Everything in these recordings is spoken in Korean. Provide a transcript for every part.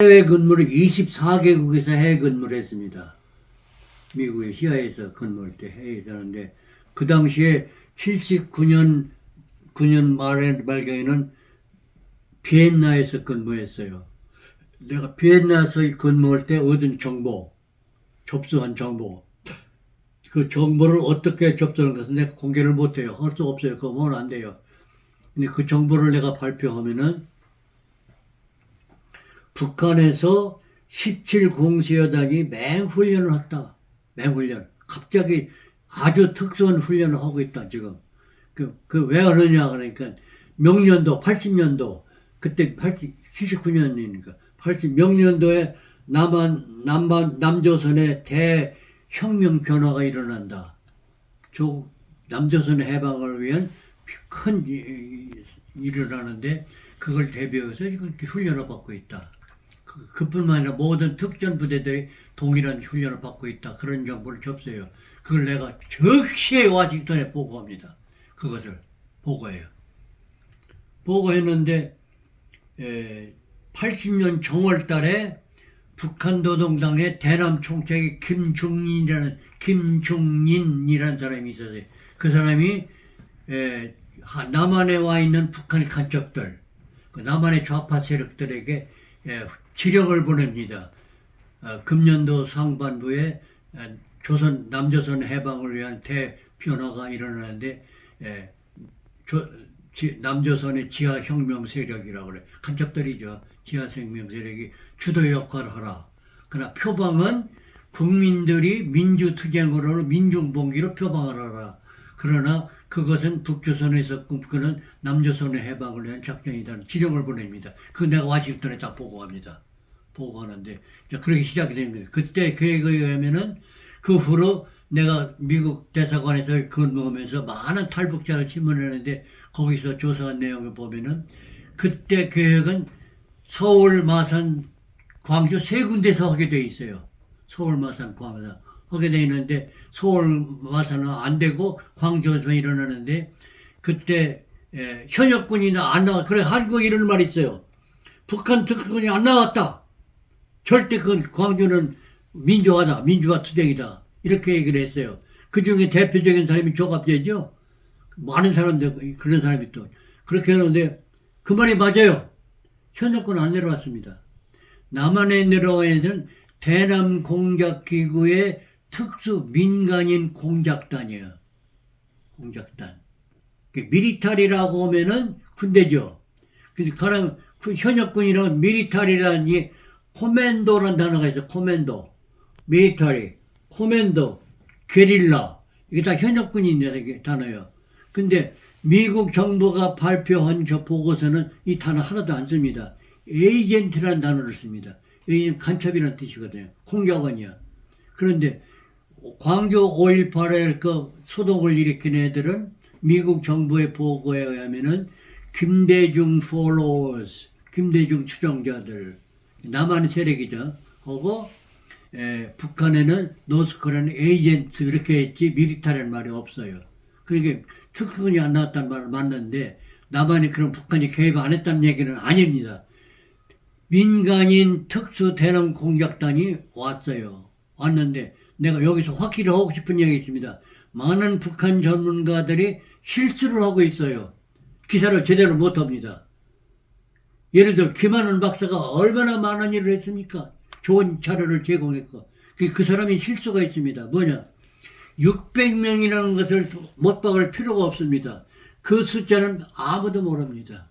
해외 근무를 24개국에서 해외 근무를 했습니다. 미국의 시아에서 근무할 때 해외에서 하는데 그 당시에 79년 9년 말에 말경에는 비엔나에서 근무했어요. 내가 비엔나에서 근무할 때 얻은 정보, 접수한 정보, 그 정보를 어떻게 접수하는 것은 내가 공개를 못해요. 할 수 없어요. 그건 안 돼요. 근데 그 정보를 내가 발표하면은 북한에서 17공수여단이 맹훈련을 했다. 맹훈련. 갑자기 아주 특수한 훈련을 하고 있다, 지금. 그, 그 왜 하느냐, 그러니까 명년도, 80년도, 그때 80, 79년이니까, 80, 명년도에 남한, 남반, 남조선의 대혁명 변화가 일어난다. 조, 남조선의 해방을 위한 큰 일을 하는데, 그걸 대비해서 이렇게 훈련을 받고 있다. 그- 그뿐만 아니라 모든 특전 부대들이 동일한 훈련을 받고 있다. 그런 정보를 접수해요. 그걸 내가 즉시 와싱턴에 보고합니다. 그것을 보고해요. 보고했는데 에, 80년 정월 달에 북한 노동당의 대남 총책이 김중인이라는 김중인이라는 사람이 있었어요. 그 사람이 에, 하- 남한에 와 있는 북한 간첩들, 그 남한의 좌파 세력들에게 에, 지령을 보냅니다. 어, 금년도 상반부에 어, 조선 남조선 해방을 위한 대변화가 일어나는데 에, 조- 지- 남조선의 지하 혁명 세력이라고 그래. 간첩들이죠. 지하 생명 세력이 주도 역할을 하라. 그러나 표방은 국민들이 민주투쟁으로 민중봉기로 표방을 하라. 그러나 그것은 북조선에서 꿈꾸는 남조선의 해방을 위한 작전이라는 지령을 보냅니다. 그 내가 와싱턴에 딱 보고합니다. 보고 하는데 이제 그렇게 시작이 된 거예요. 그때 계획에 의하면은 그 후로 내가 미국 대사관에서 근무하면서 많은 탈북자를 질문했는데 거기서 조사한 내용을 보면은 그때 계획은 서울, 마산, 광주 세 군데서 하게 돼 있어요. 서울, 마산, 광주 하게 돼 있는데 서울, 마산은 안 되고 광주에서 일어나는데 그때 에, 현역군이 안 나와. 그래 한국 이런 말 있어요. 북한 특수군이 안 나왔다. 절대 그건 광주는 민주화다. 민주화 투쟁이다. 이렇게 얘기를 했어요. 그 중에 대표적인 사람이 조갑제죠. 많은 사람들, 그런 사람이 또. 그렇게 하는데 그 말이 맞아요. 현역군 안 내려왔습니다. 남한에 내려와 있는 대남 공작기구의 특수 민간인 공작단이에요. 공작단. 그 미리타리라고 하면은 군대죠. 근데 가령 그 현역군이랑 미리타리라는 이 코맨도라는 단어가 있어. 코맨도, 미리타리, 코맨도, 게릴라 이게 다 현역군인 단어예요. 근데 미국 정부가 발표한 저 보고서는 이 단어 하나도 안 씁니다. 에이전트라는 단어를 씁니다. 에이전 간첩이라는 뜻이거든요. 공작원이야. 그런데 광주 5.18의 그 소동을 일으킨 애들은 미국 정부의 보고에 의하면은 김대중 followers, 김대중 추종자들, 남한 세력이죠. 하고 에, 북한에는 노스코리아는 에이전트 이렇게 했지 미리타리라는 말이 없어요. 그러니까 특훈이 안 나왔다는 말을 맞는데 남한이 그런 북한이 개입 안 했다는 얘기는 아닙니다. 민간인 특수 대남 공작단이 왔어요. 왔는데 내가 여기서 확실히 하고 싶은 얘기 있습니다. 많은 북한 전문가들이 실수를 하고 있어요. 기사를 제대로 못 합니다. 예를 들어 김한원 박사가 얼마나 많은 일을 했습니까? 좋은 자료를 제공했고 그, 그 사람이 실수가 있습니다. 뭐냐? 600명이라는 것을 못 박을 필요가 없습니다. 그 숫자는 아무도 모릅니다.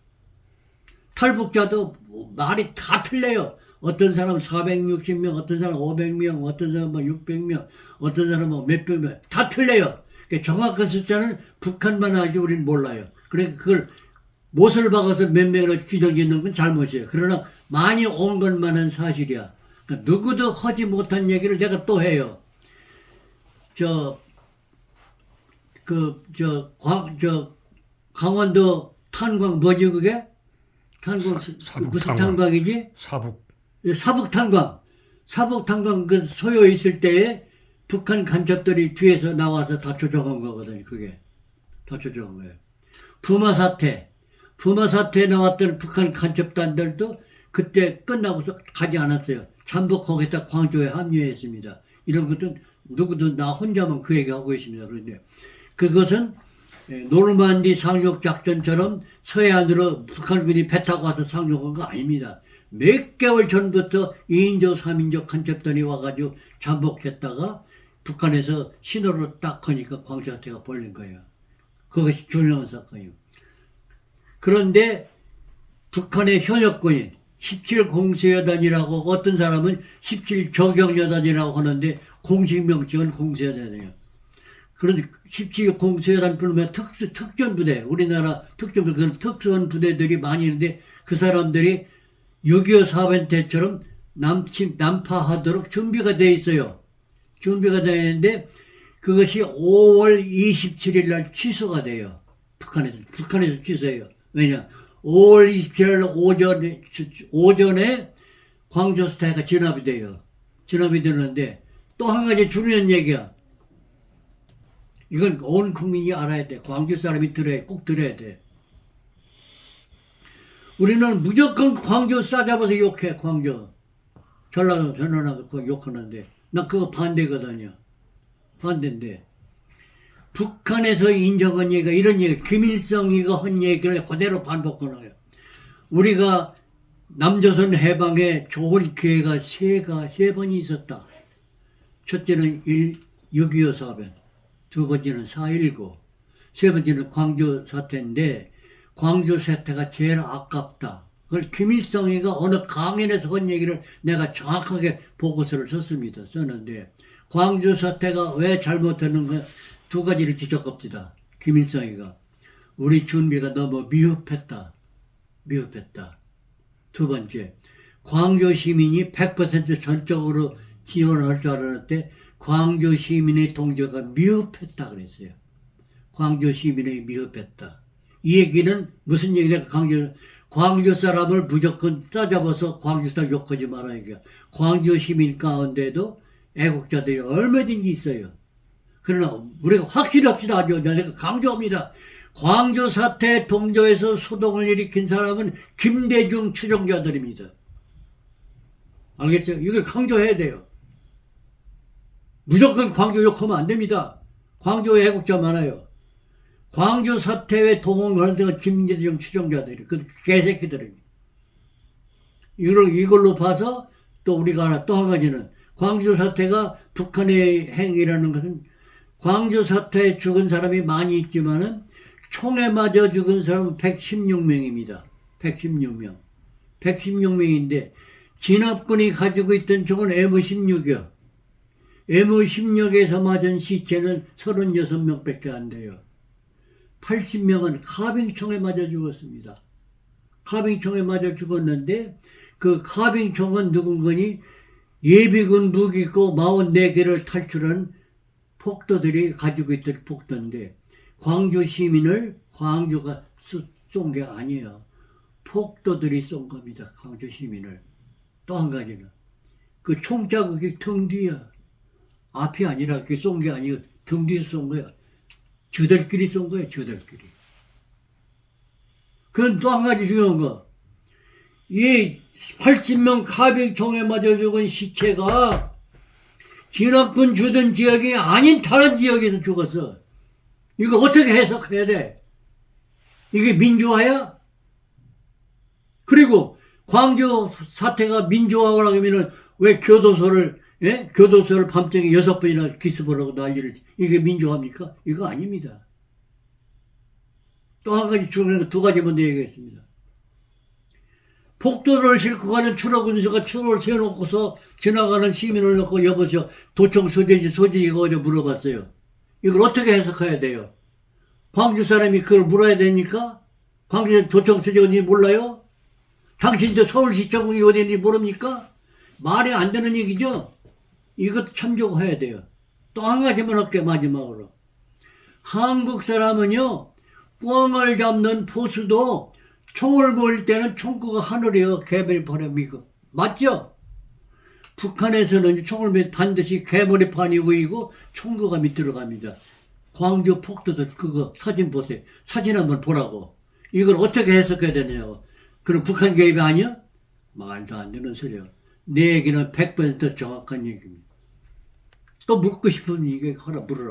탈북자도 말이 다 틀려요. 어떤 사람은 460명, 어떤 사람은 500명, 어떤 사람은 뭐 600명, 어떤 사람은 뭐 몇백 명, 다 틀려요. 그러니까 정확한 숫자는 북한만 알지 우리는 몰라요. 그러니까 그걸 못을 박아서 몇 명으로 규정짓는 건 잘못이에요. 그러나 많이 온 것만은 사실이야. 그러니까 누구도 하지 못한 얘기를 제가 또 해요. 저, 그, 저, 광, 저, 강원도 탄광 뭐지 그게? 탄광, 사- 무슨 탄광. 탄광이지? 사북 사북 탄광. 사북 탄광 그 소요 있을 때에 북한 간첩들이 뒤에서 나와서 다 조종한 거거든요, 그게. 다 조종한 거예요. 부마 사태. 부마 사태에 나왔던 북한 간첩단들도 그때 끝나고서 가지 않았어요. 잠복하겠다 광주에 합류했습니다. 이런 것도 누구도 나 혼자만 그 얘기하고 있습니다. 그런데 그것은 예, 노르만디 상륙 작전처럼 서해안으로 북한군이 배 타고 와서 상륙한 거 아닙니다. 몇 개월 전부터 2인조, 3인조 간첩단이 와가지고 잠복했다가 북한에서 신호를 딱 하니까 광주 사태가 벌린 거예요. 그것이 중요한 사건이에요. 그런데 북한의 현역군인 17공수여단이라고 어떤 사람은 17저경여단이라고 하는데 공식 명칭은 공수여단이에요. 그런데 17공수여단 뿐만 특수, 특전부대, 우리나라 특전부대, 그런 특수한 부대들이 많이 있는데 그 사람들이 6.25 사변 때처럼 남침, 난파하도록 준비가 돼 있어요. 준비가 되어 있는데 그것이 5월 27일 날 취소가 돼요. 북한에서, 북한에서 취소해요. 왜냐? 5월 27일 오전에, 오전에 광주 스타일가 진압이 돼요. 진압이 되는데 또 한 가지 중요한 얘기야. 이건 온 국민이 알아야 돼. 광주 사람이 들어야, 꼭 들어야 돼. 우리는 무조건 광주 싸잡아서 욕해, 광주. 전라도, 전라도 그거 욕하는데. 나 그거 반대거든요. 반대인데. 북한에서 인정한 얘기가 이런 얘기, 김일성이가 한 얘기를 그대로 반복하는 거예요. 우리가 남조선 해방에 좋을 기회가 세가, 세 번이 있었다. 첫째는 1, 6.25 사변, 두 번째는 4.19, 세 번째는 광주 사태인데, 광주 사태가 제일 아깝다. 그걸 김일성이가 어느 강연에서 한 얘기를 내가 정확하게 보고서를 썼습니다. 썼는데, 광주 사태가 왜 잘못했는가 두 가지를 지적합니다. 김일성이가. 우리 준비가 너무 미흡했다. 미흡했다. 두 번째, 광주 시민이 100% 전적으로 지원할 줄 알았는데 광주 시민의 동조가 미흡했다 그랬어요. 광주 시민의 미흡했다. 이 얘기는 무슨 얘기냐? 광주 광주 사람을 무조건 따잡아서 광주 사람 욕하지 말아 이게. 광주 시민 가운데도 애국자들이 얼마든지 있어요. 그러나 우리가 확실히 합시다. 내가 강조합니다. 광주 사태 동조에서 소동을 일으킨 사람은 김대중 추종자들입니다. 알겠죠? 이걸 강조해야 돼요. 무조건 광주 욕하면 안 됩니다. 광주 애국자 많아요. 광주 사태에 동원하는 데가 김대중 추종자들이 그 개새끼들입니다. 이걸 이걸로 봐서 또 우리가 하나 또 한 가지는 광주 사태가 북한의 행위라는 것은 광주 사태에 죽은 사람이 많이 있지만은 총에 맞아 죽은 사람은 116명입니다. 116명. 116명인데 진압군이 가지고 있던 총은 M16이요. M16에서 맞은 시체는 36명 밖에 안 돼요. 80명은 카빙총에 맞아 죽었습니다. 카빙총에 맞아 죽었는데 그 카빙총은 누군 거니 예비군 무기고 44개를 탈출한 폭도들이 가지고 있던 폭도인데 광주 시민을 광주가 쏜 게 아니에요. 폭도들이 쏜 겁니다. 광주 시민을. 또 한 가지는 그 총자국이 등 뒤야. 앞이 아니라 그게 쏜게 아니고 등 뒤에서 쏜 거야. 저들끼리 쏜 거야, 저들끼리. 그건 또 한 가지 중요한 거. 이 80명 카빙총에 맞아 죽은 시체가 진압군 주둔 지역이 아닌 다른 지역에서 죽었어. 이거 어떻게 해석해야 돼? 이게 민주화야? 그리고 광주 사태가 민주화라고 하면은 왜 교도소를 예? 교도소를 밤중에 여섯 번이나 기습을 하고 난리를 이게 민주화입니까? 이거 아닙니다. 또 한 가지 중요한 거두 가지만 더 얘기했습니다. 폭도를 싣고 가는 추락 운수가 추락을 세워놓고서 지나가는 시민을 놓고 여보세요 도청 소재지 소재 이거 어제 물어봤어요. 이걸 어떻게 해석해야 돼요? 광주 사람이 그걸 물어야 됩니까? 광주 도청 어디 몰라요? 당신도 서울시청이 어디인지 모릅니까? 말이 안 되는 얘기죠? 이것 참조해야 돼요. 또 한 가지만 할게 마지막으로. 한국 사람은요, 꿩을 잡는 포수도 총을 보일 때는 총구가 하늘이요. 개머리판에 미고. 맞죠? 북한에서는 총을 보면 반드시 개머리 판이 보이고 총구가 밑으로 갑니다. 광주 폭도도 그거 사진 보세요. 사진 한번 보라고. 이걸 어떻게 해석해야 되냐고. 그럼 북한 개입이 아니야? 말도 안 되는 소리야. 내 얘기는 100% 정확한 얘기입니다. 또 묻고 싶으면 이게 하라 물어라.